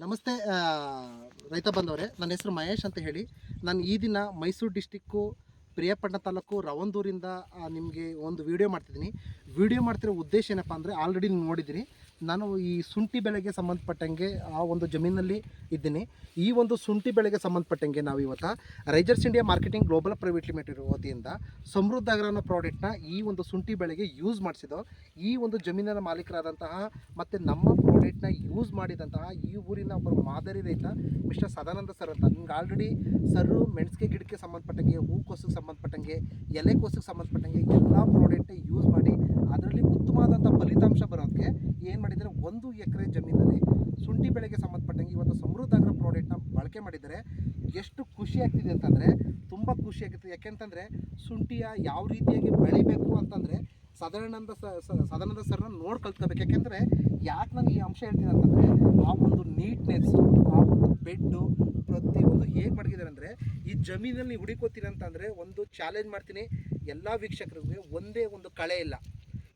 ನಮಸ್ತೆ ರೈತ ಬಂದವರೇ. ನನ್ನ ಹೆಸರು ಮಹೇಶ್ ಅಂತ ಹೇಳಿ. ನಾನು ಈ ದಿನ ಮೈಸೂರು ಡಿಸ್ಟಿಕ್ಕು ಪ್ರಿಯಪಟ್ಟಣ ತಾಲೂಕು ರವಂದೂರಿಂದ ನಿಮಗೆ ಒಂದು ವಿಡಿಯೋ ಮಾಡ್ತಿದ್ದೀನಿ. ವಿಡಿಯೋ ಮಾಡ್ತಿರೋ ಉದ್ದೇಶ ಏನಪ್ಪ ಅಂದರೆ ಆಲ್ರೆಡಿ ನೀವು ನೋಡಿದ್ದೀರಿ ನಾನು ಈ ಶುಂಠಿ ಬೆಳೆಗೆ ಸಂಬಂಧಪಟ್ಟಂಗೆ ಆ ಒಂದು ಜಮೀನಲ್ಲಿ ಇದ್ದೀನಿ. ಈ ಒಂದು ಶುಂಠಿ ಬೆಳೆಗೆ ಸಂಬಂಧಪಟ್ಟಂಗೆ ನಾವು ಇವತ್ತು risers India marketing global private limited ವತಿಯಿಂದ ಸಮೃದ್ಧ ಅನ್ನೋ ಪ್ರಾಡಕ್ಟ್ನ ಈ ಒಂದು ಶುಂಠಿ ಬೆಳೆಗೆ ಯೂಸ್ ಮಾಡಿಸಿದೋ ಈ ಒಂದು ಜಮೀನಿನ ಮಾಲೀಕರಾದಂತಹ ಮತ್ತು ನಮ್ಮ ಪ್ರಾಡಕ್ಟ್ನ ಯೂಸ್ ಮಾಡಿದಂತಹ ಈ ಊರಿನ ಒಬ್ಬರು ಮಾದರಿ ರೈತ ಮಿಸ್ಟರ್ ಸದಾನಂದ ಸರ್ ಅಂತ. ನಿಮ್ಗೆ ಆಲ್ರೆಡಿ ಸರ್ ಮೆಣಸಿಗೆ ಗಿಡಕ್ಕೆ ಸಂಬಂಧಪಟ್ಟಂಗೆ ಹೂಕೋಸಿಗೆ ಸಂಬಂಧಪಟ್ಟಂಗೆ ಎಲೆಕೋಸಿಗೆ ಸಂಬಂಧಪಟ್ಟಂಗೆ ಎಲ್ಲ ಪ್ರಾಡಕ್ಟ್ನ ಯೂಸ್ ಮಾಡಿ ಅದರಲ್ಲಿ ಉತ್ತಮವಾದಂಥ ಫಲಿತಾಂಶ ಬರೋದಕ್ಕೆ ಏನು ಮಾಡಿದರೆ ಒಂದು ಎಕರೆ ಜಮೀನಲ್ಲಿ ಶುಂಠಿ ಬೆಳೆಗೆ ಸಂಬಂಧಪಟ್ಟಂಗೆ ಇವತ್ತು ಸಮೃದ್ಧ ಅಗ್ರ ಪ್ರಾಡಕ್ಟ್ನ ಬಳಕೆ ಮಾಡಿದರೆ ಎಷ್ಟು ಖುಷಿ ಆಗ್ತಿದೆ ಅಂತಂದರೆ, ತುಂಬ ಖುಷಿ ಆಗುತ್ತೆ ಯಾಕೆಂತಂದರೆ ಶುಂಠಿಯ ಯಾವ ರೀತಿಯಾಗಿ ಬೆಳಿಬೇಕು ಅಂತಂದರೆ ಸದಾನಂದ ಸದಾನಂದ ಸರ್ನ ನೋಡಿ ಕಲ್ತ್ಕೋಬೇಕು ಯಾಕೆಂದರೆ ಯಾಕೆ ನಾನು ಈ ಅಂಶ ಹೇಳ್ತೀನಿ ಅಂತಂದರೆ, ಆ ಒಂದು ನೀಟ್ನೆಸ್ಸು ಆ ಒಂದು ಬೆಡ್ಡು ಪ್ರತಿಯೊಂದು ಹೇಗೆ ಮಾಡಿದ್ದಾರೆ ಅಂದರೆ, ಈ ಜಮೀನಲ್ಲಿ ನೀವು ಹುಡುಕೋತೀರಿ ಅಂತಂದರೆ ಒಂದು ಚಾಲೆಂಜ್ ಮಾಡ್ತೀನಿ. ಎಲ್ಲ ವೀಕ್ಷಕರಿಗೆ ಒಂದೇ ಒಂದು ಕಳೆ ಇಲ್ಲ.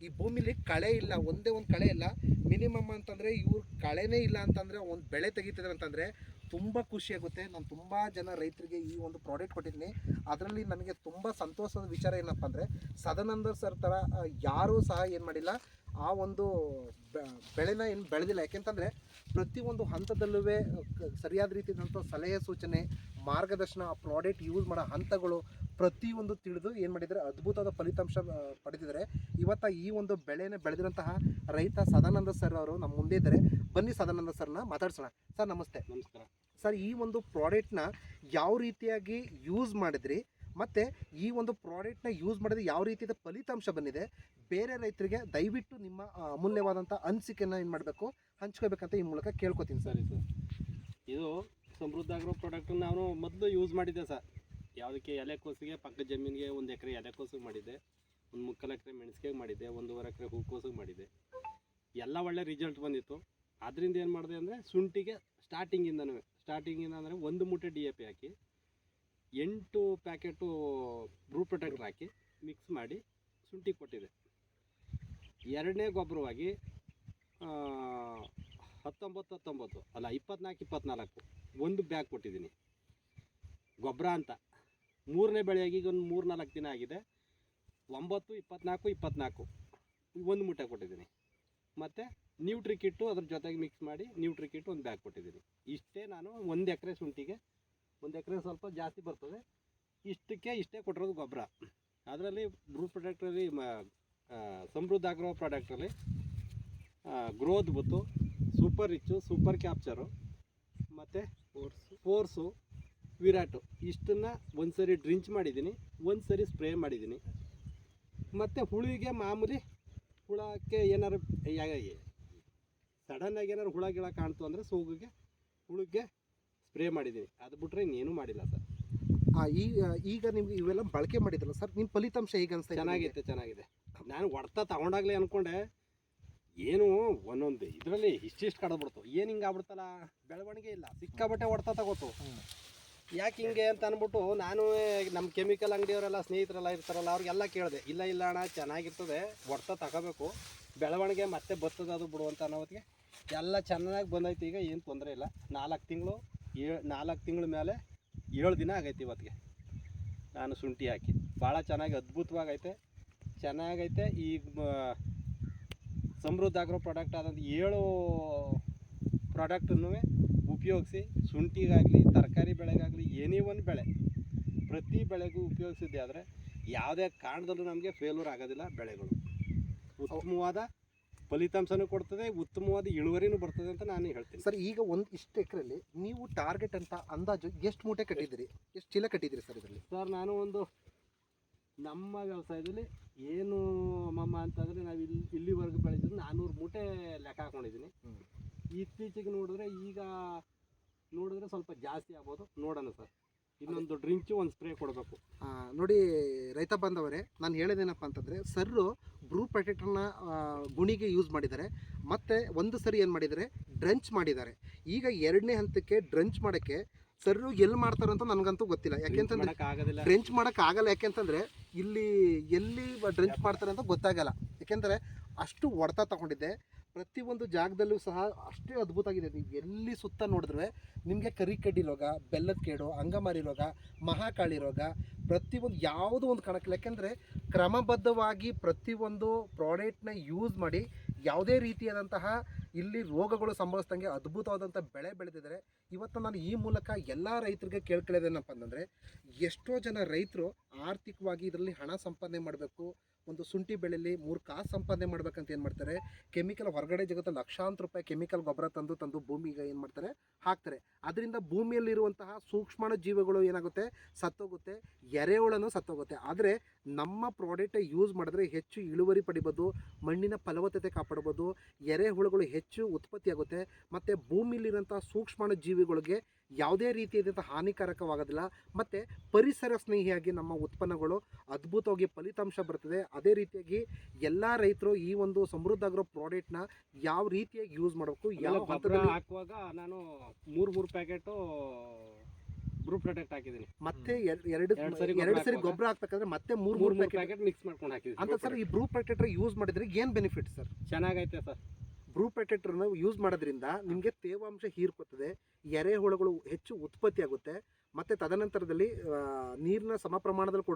ಈ ಭೂಮಿಲಿ ಕಳೆ ಇಲ್ಲ, ಒಂದೇ ಒಂದು ಕಳೆ ಇಲ್ಲ. ಮಿನಿಮಮ್ ಅಂತಂದರೆ ಇವ್ರು ಕಳೆನೇ ಇಲ್ಲ ಅಂತಂದರೆ ಒಂದು ಬೆಳೆ ತೆಗಿತಿದ್ದಾರೆ ಅಂತಂದರೆ ತುಂಬ ಖುಷಿಯಾಗುತ್ತೆ ನಾನು ತುಂಬ ಜನ ರೈತರಿಗೆ ಈ ಒಂದು ಪ್ರಾಡಕ್ಟ್ ಕೊಟ್ಟಿದ್ದೀನಿ. ಅದರಲ್ಲಿ ನನಗೆ ತುಂಬ ಸಂತೋಷದ ವಿಚಾರ ಏನಪ್ಪ ಅಂದರೆ, ಸದಾನಂದ ಸರ್ ಥರ ಯಾರೂ ಸಹ ಏನು ಮಾಡಿಲ್ಲ. ಆ ಒಂದು ಬೆಳೆನ ಏನು ಬೆಳೆದಿಲ್ಲ. ಯಾಕೆಂತಂದರೆ ಪ್ರತಿಯೊಂದು ಹಂತದಲ್ಲೂ ಸರಿಯಾದ ರೀತಿಯಾದಂಥ ಸಲಹೆ ಸೂಚನೆ, ಮಾರ್ಗದರ್ಶನ, ಆ ಪ್ರಾಡಕ್ಟ್ ಯೂಸ್ ಮಾಡೋ ಹಂತಗಳು ಪ್ರತಿಯೊಂದು ತಿಳಿದು ಏನು ಮಾಡಿದರೆ ಅದ್ಭುತವಾದ ಫಲಿತಾಂಶ ಪಡೆದಿದ್ದಾರೆ. ಇವತ್ತ ಈ ಒಂದು ಬೆಳೆನ ಬೆಳೆದಿರೋಂತಹ ರೈತ ಸದಾನಂದ ಸರ್ ಅವರು ನಮ್ಮ ಮುಂದೆ ಇದ್ದಾರೆ. ಬನ್ನಿ ಸದಾನಂದ ಸರ್ನ ಮಾತಾಡ್ಸೋಣ. ಸರ್ ನಮಸ್ತೆ. ನಮಸ್ಕಾರ. ಸರ್ ಈ ಒಂದು ಪ್ರಾಡಕ್ಟ್ನ ಯಾವ ರೀತಿಯಾಗಿ ಯೂಸ್ ಮಾಡಿದ್ರಿ? ಮತ್ತು ಈ ಒಂದು ಪ್ರಾಡಕ್ಟ್ನ ಯೂಸ್ ಮಾಡಿದ್ರೆ ಯಾವ ರೀತಿಯ ಫಲಿತಾಂಶ ಬಂದಿದೆ? ಬೇರೆ ರೈತರಿಗೆ ದಯವಿಟ್ಟು ನಿಮ್ಮ ಅಮೂಲ್ಯವಾದಂಥ ಅನಿಸಿಕೆಯನ್ನು ಏನು ಮಾಡಬೇಕು? ಹಂಚ್ಕೋಬೇಕಂತ ಈ ಮೂಲಕ ಕೇಳ್ಕೊತೀನಿ ಸರ್. ಸರಿ ಇದು ಸಮೃದ್ಧ ಆಗಿರೋ ಪ್ರಾಡಕ್ಟ್ ನಾನು ಮೊದಲು ಯೂಸ್ ಮಾಡಿದ್ದೆ ಸರ್. ಯಾವುದಕ್ಕೆ ಎಲೆಕೋಸಿಗೆ ಪಕ್ಕದ ಜಮೀನಿಗೆ ಒಂದು ಎಕರೆ ಎಲೆಕೋಸಿಗೆ ಮಾಡಿದ್ದೆ, ಒಂದು ಮುಕ್ಕಾಲು ಎಕರೆ ಮೆಣಸಿಗೆ ಮಾಡಿದ್ದೆ, ಒಂದೂವರೆ ಎಕರೆ ಹೂಕೋಸಿಗೆ ಮಾಡಿದ್ದೆ. ಎಲ್ಲ ಒಳ್ಳೆ ರಿಸಲ್ಟ್ ಬಂದಿತ್ತು. ಅದರಿಂದ ಏನು ಮಾಡಿದೆ ಅಂದರೆ ಶುಂಠಿಗೆ ಸ್ಟಾರ್ಟಿಂಗಿಂದನೂ ಸ್ಟಾರ್ಟಿಂಗಿಂದ ಅಂದರೆ ಒಂದು ಮೂಟೆ ಡಿ ಎ ಪಿ ಹಾಕಿ, ಎಂಟು ಪ್ಯಾಕೆಟು ಬ್ರೂ ಹಾಕಿ ಮಿಕ್ಸ್ ಮಾಡಿ ಶುಂಠಿ ಕೊಟ್ಟಿದೆ. ಎರಡನೇ ಗೊಬ್ಬರವಾಗಿ ಹತ್ತೊಂಬತ್ತು ಹತ್ತೊಂಬತ್ತು, ಅಲ್ಲ ಇಪ್ಪತ್ನಾಲ್ಕು ಇಪ್ಪತ್ನಾಲ್ಕು, ಒಂದು ಬ್ಯಾಗ್ ಕೊಟ್ಟಿದ್ದೀನಿ. ಗೊಬ್ಬರ ಅಂತ. ಮೂರನೇ ಬೆಳೆಯಾಗಿ ಈಗ ಒಂದು ಮೂರು ನಾಲ್ಕು ದಿನ ಆಗಿದೆ. ಒಂಬತ್ತು, ಇಪ್ಪತ್ನಾಲ್ಕು ಇಪ್ಪತ್ನಾಲ್ಕು. ಒಂದು ಮೂಟೆ ಕೊಟ್ಟಿದ್ದೀನಿ. ಮತ್ತು ನ್ಯೂಟ್ರಿಕ್ ಕಿಟ್ಟು ಅದ್ರ ಜೊತೆಗೆ ಮಿಕ್ಸ್ ಮಾಡಿ ನ್ಯೂಟ್ರಿಕ್ ಕಿಟ್ಟು ಒಂದು ಬ್ಯಾಗ್ ಕೊಟ್ಟಿದ್ದೀನಿ. ಇಷ್ಟೇ ನಾನು ಒಂದು ಎಕರೆ ಶುಂಠಿಗೆ, ಒಂದು ಎಕರೆ ಸ್ವಲ್ಪ ಜಾಸ್ತಿ ಬರ್ತದೆ. ಇಷ್ಟಕ್ಕೆ ಇಷ್ಟೇ ಕೊಟ್ಟಿರೋದು ಗೊಬ್ಬರ. ಅದರಲ್ಲಿ ಬ್ರೂ ಪ್ರೊಡಕ್ಟಲ್ಲಿ ಮ ಸಮೃದ್ಧ ಆಗಿರೋ ಪ್ರಾಡಕ್ಟಲ್ಲಿ ಗ್ರೋತ್ ಬುತ್ತು ಸೂಪರ್ ರಿಚ್ಚು ಸೂಪರ್ ಕ್ಯಾಪ್ಚರು ಮತ್ತು ಫೋರ್ಸು ವಿರಾಟು. ಇಷ್ಟನ್ನು ಒಂದು ಸರಿ ಡ್ರಿಂಚ್ ಮಾಡಿದ್ದೀನಿ ಒಂದು ಸರಿ ಸ್ಪ್ರೇ ಮಾಡಿದ್ದೀನಿ. ಮತ್ತು ಹುಳಿಗೆ ಮಾಮೂಲಿ ಹುಳಕ್ಕೆ ಏನಾರು ಸಡನ್ನಾಗಿ ಏನಾರು ಹುಳ ಗಿಳ ಕಾಣ್ತು ಅಂದರೆ ಸೋಗಿಗೆ ಹುಳಕ್ಕೆ ಸ್ಪ್ರೇ ಮಾಡಿದ್ದೀನಿ. ಅದು ಬಿಟ್ರೆ ಇನ್ನೇನು ಮಾಡಿಲ್ಲ ಸರ್. ಈಗ ಈಗ ನಿಮ್ಗೆ ಇವೆಲ್ಲ ಬಳಕೆ ಮಾಡಿದ್ರಲ್ಲ ಸರ್ ನಿಮ್ಮ ಫಲಿತಾಂಶ ಹೇಗೆ ಅನಿಸ್ತಾ ಚೆನ್ನಾಗಿತ್ತು ಚೆನ್ನಾಗಿದೆ. ನಾನು ಹೊಡ್ತಾ ತಗೊಂಡಾಗ್ಲೇ ಅನ್ಕೊಂಡೆ ಏನು ಒಂದೊಂದು ಇದರಲ್ಲಿ ಇಷ್ಟಿಷ್ಟು ಕಡ್ಬಿಡ್ತು ಏನು ಹಿಂಗೆ ಆಗ್ಬಿಡ್ತಲ್ಲ? ಬೆಳವಣಿಗೆ ಇಲ್ಲ. ಸಿಕ್ಕಾಬಟ್ಟೆ ಹೊಡ್ತಾ ತಗೋತು. ಯಾಕೆ ಹಿಂಗೆ ಅಂತ ಅಂದ್ಬಿಟ್ಟು ನಾನು ನಮ್ಮ ಕೆಮಿಕಲ್ ಅಂಗಡಿಯವರೆಲ್ಲ ಸ್ನೇಹಿತರೆಲ್ಲ ಇರ್ತಾರಲ್ಲ, ಅವ್ರಿಗೆಲ್ಲ ಕೇಳಿದೆ, ಇಲ್ಲ ಇಲ್ಲ ಅಣ್ಣ, ಚೆನ್ನಾಗಿರ್ತದೆ, ಹೊಡ್ತಾ ತಗೋಬೇಕು, ಬೆಳವಣಿಗೆ ಮತ್ತೆ ಬರ್ತದೆ ಅದು ಬಿಡು ಅಂತ ಎಲ್ಲ ಚೆನ್ನಾಗಿ ಬಂದೈತೆ, ಈಗ ಏನು ತೊಂದರೆ ಇಲ್ಲ. ನಾಲ್ಕು ತಿಂಗಳು ಏಳು ನಾಲ್ಕು ತಿಂಗಳ ಮೇಲೆ ಏಳು ದಿನ ಆಗೈತೆ ಇವತ್ತಿಗೆ ನಾನು ಶುಂಠಿ ಹಾಕಿ. ಭಾಳ ಚೆನ್ನಾಗಿ ಅದ್ಭುತವಾಗೈತೆ. ಚೆನ್ನಾಗೈತೆ ಮ- ಸಮೃದ್ಧ ಆಗಿರೋ ಪ್ರಾಡಕ್ಟ್ ಆದಂಥ ಏಳು ಪ್ರಾಡಕ್ಟನ್ನು ಉಪಯೋಗಿಸಿ ಶುಂಠಿಗಾಗಲಿ ತರಕಾರಿ ಬೆಳೆಗಾಗಲಿ ಏನೇ ಒಂದು ಬೆಳೆ ಪ್ರತಿ ಬೆಳೆಗೂ ಉಪಯೋಗಿಸಿದ್ದೆ ಆದರೆ ಯಾವುದೇ ಕಾರಣದಲ್ಲೂ ನಮಗೆ ಫೇಲ್ಯೂರ್ ಆಗೋದಿಲ್ಲ ಬೆಳೆಗಳು. ಉತ್ತಮವಾದ ಫಲಿತಾಂಶನೂ ಕೊಡ್ತದೆ ಉತ್ತಮವಾದ ಇಳುವರಿನೂ ಬರ್ತದೆ ಅಂತ ನಾನು ಹೇಳ್ತೀನಿ. ಸರ್ ಈಗ ಒಂದು ಇಷ್ಟು ಎಕರೆಯಲ್ಲಿ ನೀವು ಟಾರ್ಗೆಟ್ ಅಂತ ಅಂದಾಜು ಎಷ್ಟು ಮೂಟೆ ಕಟ್ಟಿದ್ದೀರಿ? ಎಷ್ಟು ಚೀಲ ಕಟ್ಟಿದ್ದೀರಿ ಸರ್ ಇದರಲ್ಲಿ? ಸರ್ ನಾನು ಒಂದು ನಮ್ಮ ವ್ಯವಸಾಯದಲ್ಲಿ ಏನು ಅಮ್ಮಮ್ಮ ಅಂತಂದರೆ ನಾವು ಇಲ್ಲಿ ಇಲ್ಲಿವರೆಗೂ ಬೆಳೆದಿದ್ದು ನಾನ್ನೂರು ಮೂಟೆ ಲೆಕ್ಕ ಹಾಕೊಂಡಿದ್ದೀನಿ. ಇತ್ತೀಚೆಗೆ ನೋಡಿದ್ರೆ ಈಗ ನೋಡಿದ್ರೆ ಸ್ವಲ್ಪ ಜಾಸ್ತಿ ಆಗ್ಬೋದು. ನೋಡೋಣ ಸರ್. ಇನ್ನೊಂದು ಡ್ರಿಂಚ್ ಒಂದು ಸ್ಪ್ರೇ ಕೊಡಬೇಕು. ನೋಡಿ ರೈತ ಬಂದವರೇ ನಾನು ಹೇಳೋದೇನಪ್ಪ ಅಂತಂದರೆ ಸರ್ರು ಬ್ರೂ ಪ್ರೊಟೆಕ್ಟರ್ನ ಗುಣಿಗೆ ಯೂಸ್ ಮಾಡಿದ್ದಾರೆ. ಮತ್ತು ಒಂದು ಸರಿ ಏನು ಮಾಡಿದ್ದಾರೆ? ಡ್ರಂಚ್ ಮಾಡಿದ್ದಾರೆ. ಈಗ ಎರಡನೇ ಹಂತಕ್ಕೆ ಡ್ರಂಚ್ ಮಾಡೋಕ್ಕೆ ಸರ್ರು ಎಲ್ಲಿ ಮಾಡ್ತಾರಂತ ನನಗಂತೂ ಗೊತ್ತಿಲ್ಲ. ಯಾಕೆಂತಂದ್ರೆ ಡ್ರೆಂಚ್ ಮಾಡೋಕೆ ಆಗಲ್ಲ. ಯಾಕೆಂತಂದರೆ ಇಲ್ಲಿ ಎಲ್ಲಿ ಡ್ರೆಂಚ್ ಮಾಡ್ತಾರೆ ಅಂತ ಗೊತ್ತಾಗಲ್ಲ. ಯಾಕೆಂದರೆ ಅಷ್ಟು ಹೊಡೆತ ತಗೊಂಡಿದ್ದೆ. ಪ್ರತಿಯೊಂದು ಜಾಗದಲ್ಲೂ ಸಹ ಅಷ್ಟೇ ಅದ್ಭುತ ಆಗಿದೆ ನೀವು ಎಲ್ಲಿ ಸುತ್ತ ನೋಡಿದ್ರೆ ನಿಮಗೆ ಕರಿಕಡ್ಡಿ ರೋಗ, ಬೆಲ್ಲದ ಕೇಡು, ಅಂಗಮಾರಿ ರೋಗ, ಮಹಾಕಾಳಿ ರೋಗ, ಪ್ರತಿಯೊಂದು ಯಾವುದೋ ಒಂದು ಕಣಕ್ಕೆ. ಯಾಕೆಂದರೆ ಕ್ರಮಬದ್ಧವಾಗಿ ಪ್ರತಿಯೊಂದು ಪ್ರಾಡಕ್ಟ್ನ ಯೂಸ್ ಮಾಡಿ ಯಾವುದೇ ರೀತಿಯಾದಂತಹ ಇಲ್ಲಿ ರೋಗಗಳು ಸಂಭವಿಸ್ದಂಗೆ ಅದ್ಭುತವಾದಂಥ ಬೆಳೆ ಬೆಳೆದಿದ್ದಾರೆ. ಇವತ್ತು ನಾನು ಈ ಮೂಲಕ ಎಲ್ಲ ರೈತರಿಗೆ ಕೇಳ್ಕೊಳ್ಳೋದೇನಪ್ಪ ಅಂತಂದರೆ ಎಷ್ಟೋ ಜನ ರೈತರು ಆರ್ಥಿಕವಾಗಿ ಇದರಲ್ಲಿ ಹಣ ಸಂಪಾದನೆ ಮಾಡಬೇಕು ಒಂದು ಶುಂಠಿ ಬೆಳೆಯಲ್ಲಿ ಮೂರು ಕಾಸು ಸಂಪಾದನೆ ಮಾಡ್ಬೇಕಂತ ಏನು ಮಾಡ್ತಾರೆ? ಕೆಮಿಕಲ್ ಹೊರಗಡೆ ಜಗತ್ತಲ್ಲಿ ಲಕ್ಷಾಂತರ ರೂಪಾಯಿ ಕೆಮಿಕಲ್ ಗೊಬ್ಬರ ತಂದು ತಂದು ಭೂಮಿಗೆ ಏನು ಮಾಡ್ತಾರೆ? ಹಾಕ್ತಾರೆ. ಅದರಿಂದ ಭೂಮಿಯಲ್ಲಿರುವಂತಹ ಸೂಕ್ಷ್ಮಾಣು ಜೀವಿಗಳು ಏನಾಗುತ್ತೆ? ಸತ್ತೋಗುತ್ತೆ. ಎರೆಹುಳನೂ ಸತ್ತೋಗುತ್ತೆ. ಆದರೆ ನಮ್ಮ ಪ್ರಾಡಕ್ಟ್ ಯೂಸ್ ಮಾಡಿದ್ರೆ ಹೆಚ್ಚು ಇಳುವರಿ ಪಡಿಬೋದು ಮಣ್ಣಿನ ಫಲವತ್ತತೆ ಕಾಪಾಡ್ಬೋದು ಎರೆಹುಳುಗಳು ಹೆಚ್ಚು ಉತ್ಪತ್ತಿ ಆಗುತ್ತೆ ಮತ್ತು ಭೂಮಿಲಿರೋಂಥ ಸೂಕ್ಷ್ಮಾಣು ಜೀವಿಗಳಿಗೆ ಯಾವುದೇ ರೀತಿಯಾದಂಥ ಹಾನಿಕಾರಕವಾಗೋದಿಲ್ಲ. ಮತ್ತು ಪರಿಸರ ಸ್ನೇಹಿಯಾಗಿ ನಮ್ಮ ಉತ್ಪನ್ನಗಳು ಅದ್ಭುತವಾಗಿ ಫಲಿತಾಂಶ ಬರ್ತದೆ. ಅದೇ ರೀತಿಯಾಗಿ ಎಲ್ಲ ರೈತರು ಈ ಒಂದು ಸಮೃದ್ಧ ಆಗಿರೋ ಪ್ರಾಡಕ್ಟ್ನ ಯಾವ ರೀತಿಯಾಗಿ ಯೂಸ್ ಮಾಡಬೇಕು? ಯಾವ ಹಾಕುವಾಗ ನಾನು ಮೂರು ಮೂರು ಪ್ಯಾಕೆಟು ಬ್ರೂ ಪ್ರೊಟೆಕ್ಟ್ ಹಾಕಿದ್ದೀನಿ. ಮತ್ತೆ ಎರ್- ಎರಡು ಎರಡ್ ಸರಿ ಎರಡು ಸರಿ ಹಾಕುವಾಗ ಗೊಬ್ಬರ ಹಾಕ್ಬೇಕಂದ್ರೆ ಮತ್ತೆ ಮೂರು ಮೂರು ಪ್ಯಾಕೆಟ್ ಮಿಕ್ಸ್ ಮಾಡ್ಕೊಂಡು ಹಾಕಿದ್ದೀನಿ. ಅಂತ ಸರ್ ಈ ಬ್ರೂ ಪ್ರೊಟೆಕ್ಟರ್ ಯೂಸ್ ಮಾಡಿದ್ರೆ ಏನು ಬೆನಿಫಿಟ್ ಸರ್? ಚೆನ್ನಾಗೈತೆ ಸರ್. ಬ್ರೂ ಪ್ರೊಟೆಕ್ಟರ್ನ ಯೂಸ್ ಮಾಡೋದ್ರಿಂದ ನಿಮಗೆ ತೇವಾಂಶ ಹೀರ್ಕೊತದೆ ಎರೆಹುಳುಗಳು ಹೆಚ್ಚು ಉತ್ಪತ್ತಿ ಆಗುತ್ತೆ ಮತ್ತೆ ತದನಂತರದಲ್ಲಿ ನೀರಿನ ಸಮ ಪ್ರಮಾಣದಲ್ಲಿ ಕೊಡುವಂಥ